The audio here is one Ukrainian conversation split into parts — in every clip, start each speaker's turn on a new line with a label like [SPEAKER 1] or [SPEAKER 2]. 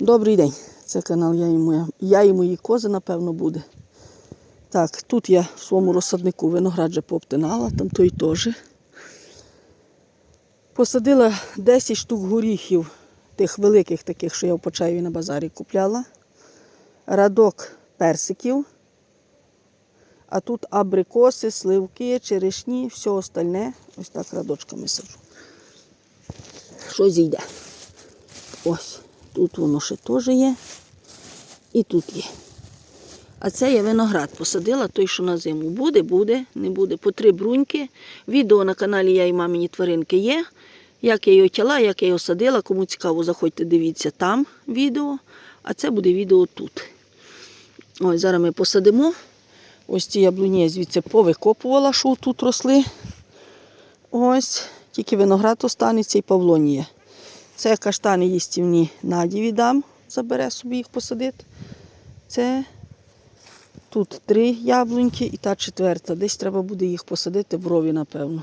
[SPEAKER 1] Добрий день. Це канал Я і, моя, я і мої кози, напевно, буде. Так, тут я в своєму розсаднику виноград вже пообтинала, там той теж. Посадила 10 штук горіхів, тих великих таких, що я в Почаєві на базарі купляла. Радок персиків. А тут абрикоси, сливки, черешні, все остальне. Ось так радочками саджу. Що зійде? Ось, тут воно ще теж є. І тут є. А це я виноград посадила, той, що на зиму. Буде, буде, не буде. По три бруньки. Відео на каналі Я і мамині тваринки є. Як я його тяла, як я його садила. Кому цікаво, заходьте, дивіться там відео. А це буде відео тут. Ось зараз ми посадимо. Ось ці яблуні я звідси повикопувала, що тут росли. Ось, тільки виноград останеться і павлонія. Це каштани їстівні Наді віддам, забере собі їх посадити. Це тут три яблуньки і та четверта. Десь треба буде їх посадити в рові, напевно.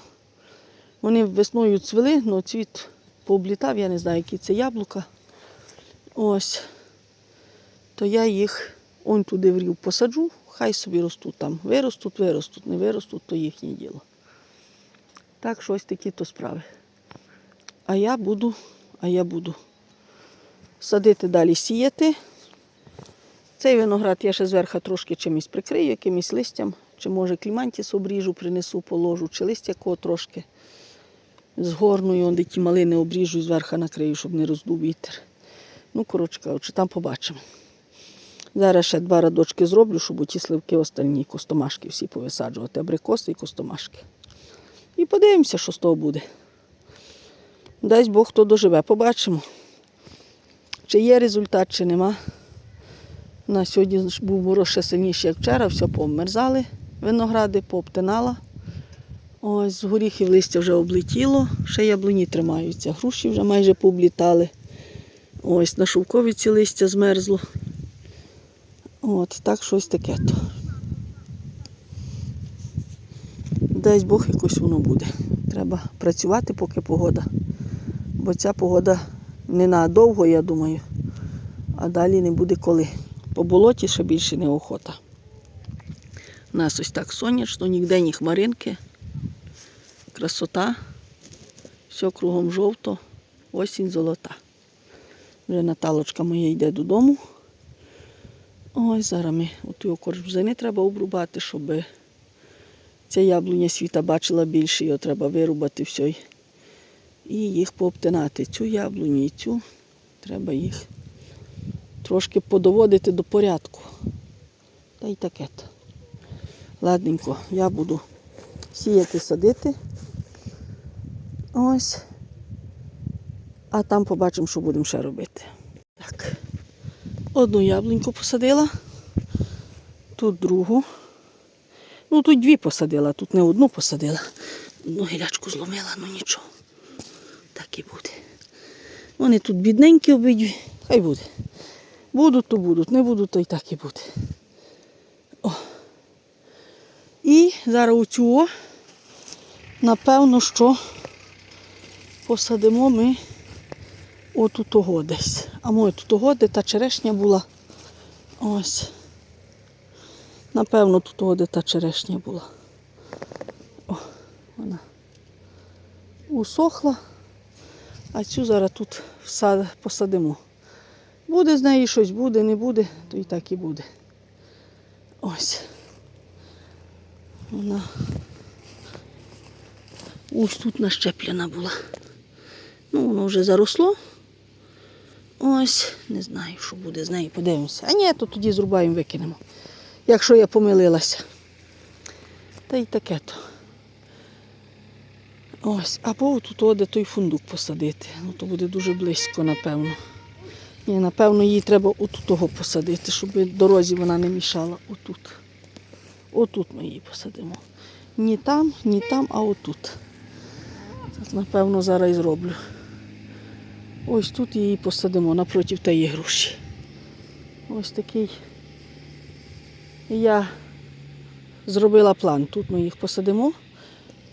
[SPEAKER 1] Вони весною цвіли, але цвіт пооблітав, я не знаю, які це яблука. Ось. То я їх он туди в рів посаджу, хай собі ростуть там. Виростуть, виростуть, не виростуть, то їхнє діло. Так що ось такі то справи. А я буду, а я буду садити далі сіяти. Цей виноград я ще зверху трошки чимось прикрию, якимось листям, чи може клімантіс обріжу, принесу, положу, чи листя кого трошки згорную, де ті малини обріжу і зверху накрию, щоб не роздув вітер. Ну, коротше кажучи, там побачимо. Зараз ще два радочки зроблю, щоб ті сливки остальні, костомашки всі повисаджувати, абрикоси і костомашки. І подивимося, що з того буде. Дасть Бог, хто доживе, побачимо. Чи є результат, чи нема. На сьогодні був мороз ще сильніший, як вчора, все померзали, виногради пообтинала. Ось з горіхів листя вже облетіло, ще яблуні тримаються. Груші вже майже пооблітали. Ось на шовковиці листя змерзло. От, так щось таке то. Дасть Бог якось воно буде. Треба працювати, поки погода. Бо ця погода не надовго, я думаю, а далі не буде коли. По болоті ще більше неохота. У нас ось так сонячно, ніде ні хмаринки. Красота. Все кругом жовто, осінь золота. Вже Наталочка моя йде додому. Ось зараз ми от його коржбзини треба обрубати, щоб ця яблуня світа бачила більше, його треба вирубати все. І їх пообтинати. Цю яблуню і цю треба їх трошки подоводити до порядку. Та й таке. Ладненько, я буду сіяти, садити. Ось. А там побачимо, що будемо ще робити. Так. Одну яблуньку посадила, тут другу. Ну, тут дві посадила, тут не одну посадила. Одну гілячку зломила, ну нічого. Так і буде. Вони тут бідненькі обидві, хай буде. Будуть, то будуть, не будуть, то і так і буде. О. І зараз у цю, о, напевно, що посадимо ми отут того десь. А моє тут того, де та черешня була. Ось. Напевно, тут того, де та черешня була. О, вона усохла, а цю зараз тут посадимо. Буде з неї щось, буде, не буде, то і так і буде. Ось. Вона ось тут нащеплена була. Ну, воно вже заросло. Ось, не знаю, що буде з нею, подивимося. А ні, то тоді зрубаємо, викинемо. Якщо я помилилася. Та й таке то. Ось, або тут де той фундук посадити. Ну, то буде дуже близько, напевно. Ні, напевно, її треба отут того посадити, щоб дорозі вона не мішала. Отут. Отут ми її посадимо. Ні там, ні там, а отут. Так, напевно, зараз і зроблю. Ось тут її посадимо напроти тієї груші. Ось такий. Я зробила план. Тут ми їх посадимо.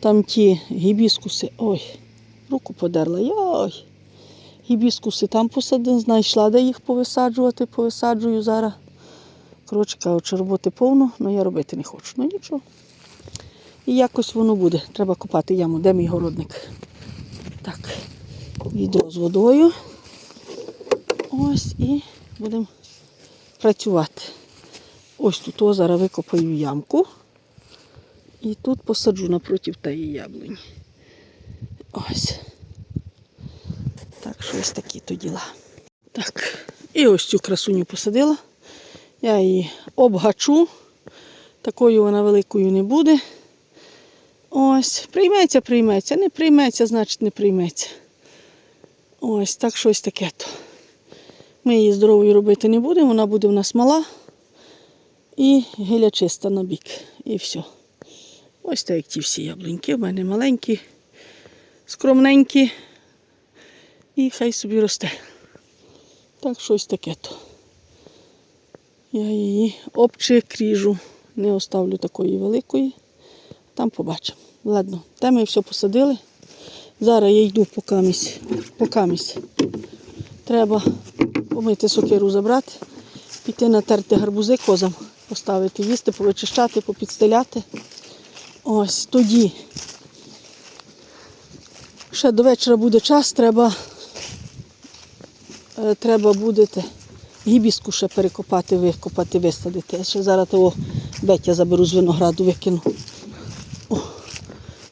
[SPEAKER 1] Там ті гібіскуси. Ой, руку подерла. Йой. Гібіскуси там посадила, знайшла, де їх повисаджувати, повисаджую зараз. Коротше кажучи, роботи повно, але я робити не хочу. Ну нічого. І якось воно буде. Треба копати яму. Де мій городник? Так, відро з водою. Ось і будемо працювати. Ось тут о, зараз викопаю ямку. І тут посаджу напроти тієї яблуні. Ось. Так що ось такі то діла. Так, і ось цю красуню посадила. Я її обгачу. Такою вона великою не буде. Ось, прийметься, прийметься. Не прийметься, значить не прийметься. Ось, так щось таке то. Ми її здоровою робити не будемо, вона буде в нас мала і гиля чиста на бік. І все. Ось так як ті всі яблуньки. У мене маленькі, скромненькі. І хай собі росте. Так щось таке то. Я її обчекріжу. Не оставлю такої великої. Там побачимо. Ладно, те ми все посадили. Зараз я йду по камісь. Треба помити сокиру забрати, піти натерти гарбузи козам, поставити, їсти, повичищати, попідстеляти. Ось тоді. Ще до вечора буде час, треба, е, треба буде гібіску ще перекопати, викопати, висадити. Я ще зараз того беття заберу з винограду, викину. О,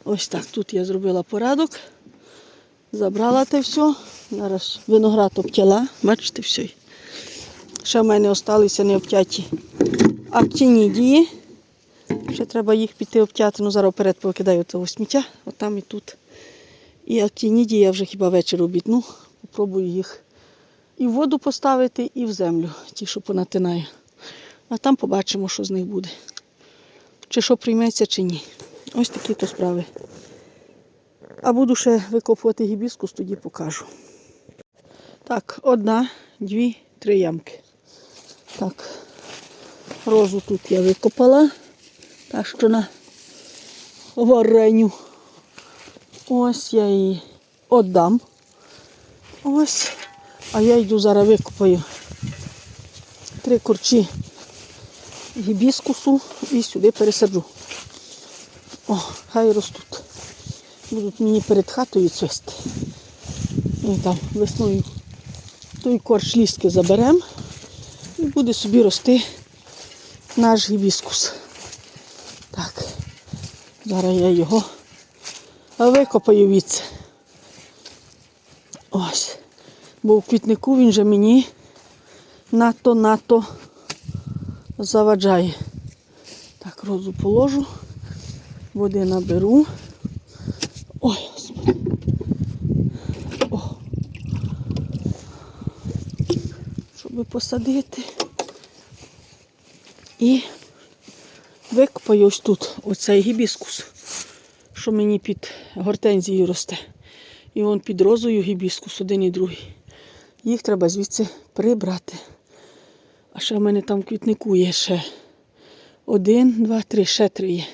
[SPEAKER 1] ось так. Тут я зробила порядок. Забрала те все. Зараз виноград обтяла. Бачите, все. Ще в мене залишилися необтяті актинідії. Ще треба їх піти обтяти. Ну, зараз вперед повикидаю того сміття, отам і тут. І актинідії я вже хіба вечір обітну. Попробую їх і в воду поставити, і в землю, ті, що понатинаю. А там побачимо, що з них буде. Чи що прийметься, чи ні. Ось такі то справи. А буду ще викопувати гібіскус, тоді покажу. Так, одна, дві, три ямки. Так, розу тут я викопала. Та що на вареню. Ось я її віддам. Ось. А я йду зараз викопаю три курчі гібіскусу і сюди пересаджу. О, хай ростуть. Будуть мені перед хатою цвісти. І там весною той корч ліски заберемо і буде собі рости наш гібіскус. Зараз я його викопаю від. Ось. Бо в квітнику він же мені надто-надто заваджає. Так, розу положу, води наберу. Ой. О. Щоб посадити. Викопаю ось тут оцей гібіскус, що мені під гортензією росте. І вон під розою гібіскус, один і другий. Їх треба звідси прибрати. А ще в мене там в квітнику є ще один, два, три, ще три є.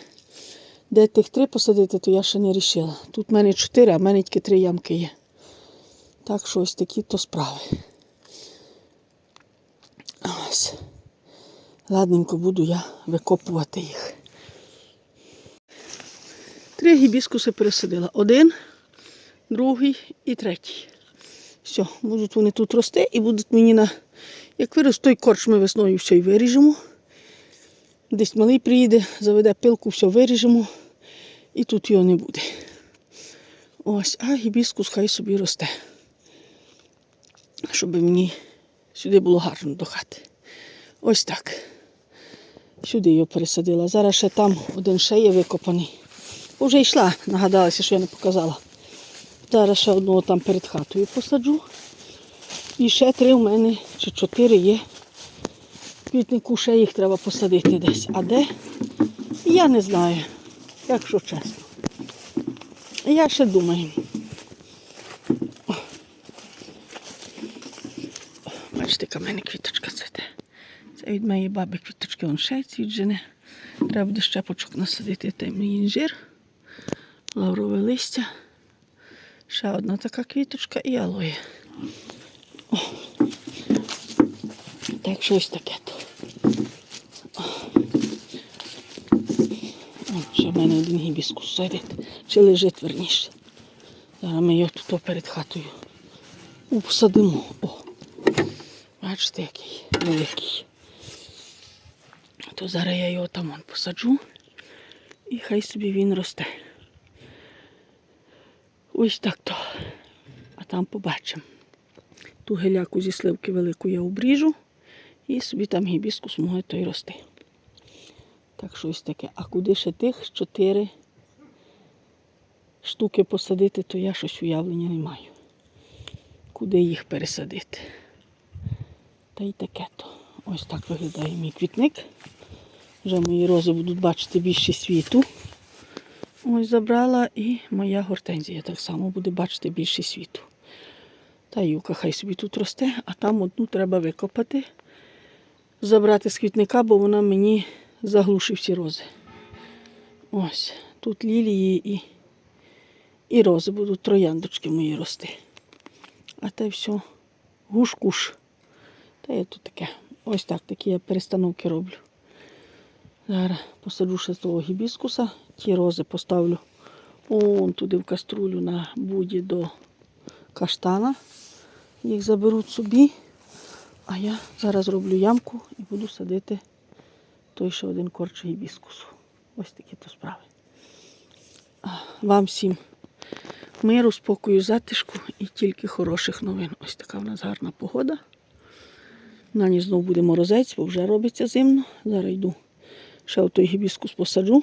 [SPEAKER 1] Де тих три посадити, то я ще не вирішила. Тут в мене чотири, а в мене тільки три ямки є. Так що ось такі то справи. Ось. Ладненько буду я викопувати їх. Три гібіскуси пересадила. Один, другий і третій. Все, будуть вони тут рости і будуть мені на. Як вирос той корч ми весною все й виріжемо. Десь малий приїде, заведе пилку, все виріжемо. І тут його не буде. Ось, а гібіскус хай собі росте. Щоб мені сюди було гарно до хати. Ось так. Сюди його пересадила. Зараз ще там один ще є викопаний. Бо Вже йшла, нагадалася, що я не показала. Зараз ще одного там перед хатою посаджу. І ще три в мене, чи чотири є. Квітнику ще їх треба посадити десь. А де? Я не знаю, якщо чесно. Я ще думаю. Бачите, яка в мене квіточка цвіте. Від моєї баби квіточки вон ще цвіт Треба буде щепочок насадити темний інжир, лаврове листя. Ще одна така квіточка і алоє. О. Так, щось таке то. Ще в мене один гібіскус сидить. Чи лежить верніше. Зараз ми його тут перед хатою посадимо. О. Бачите, який великий. То зараз я його там посаджу і хай собі він росте. Ось так то. А там побачимо. Ту геляку зі сливки велику я обріжу і собі там гібіскус може той рости. Так що ось таке. А куди ще тих чотири штуки посадити, то я щось уявлення не маю. Куди їх пересадити? Та й таке то. Ось так виглядає мій квітник. Вже мої рози будуть бачити більше світу. Ось забрала і моя гортензія так само буде бачити більше світу. Та юка хай собі тут росте, а там одну треба викопати, забрати з квітника, бо вона мені заглушить всі рози. Ось, тут лілії і, і рози будуть трояндочки мої рости. А те все гуш-куш. Та я тут таке. Ось так такі я перестановки роблю. Зараз посаджу ще того гібіскуса, ті рози поставлю он туди в каструлю на буді до каштана. Їх заберуть собі. А я зараз роблю ямку і буду садити той ще один корч гібіскусу. Ось такі то справи. Вам всім миру, спокою, затишку і тільки хороших новин. Ось така в нас гарна погода. На ніч знову буде морозець, бо вже робиться зимно. Зараз йду ще в той гібіскус посаджу.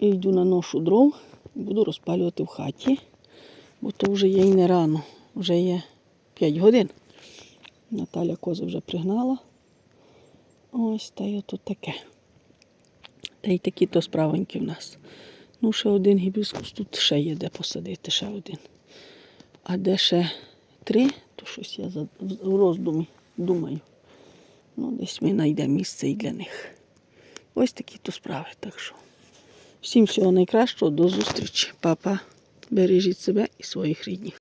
[SPEAKER 1] І йду на ношу дров і буду розпалювати в хаті, бо то вже є і не рано, вже є 5 годин. Наталя коза вже пригнала. Ось та й ото таке. Та й такі то справоньки в нас. Ну, ще один гібіскус тут ще є де посадити, ще один. А де ще три, то щось я в роздумі думаю. Ну, десь ми знайдемо місце і для них. Ось такі то справи. Так що всім всього найкращого, до зустрічі. Папа, бережіть себе і своїх рідних.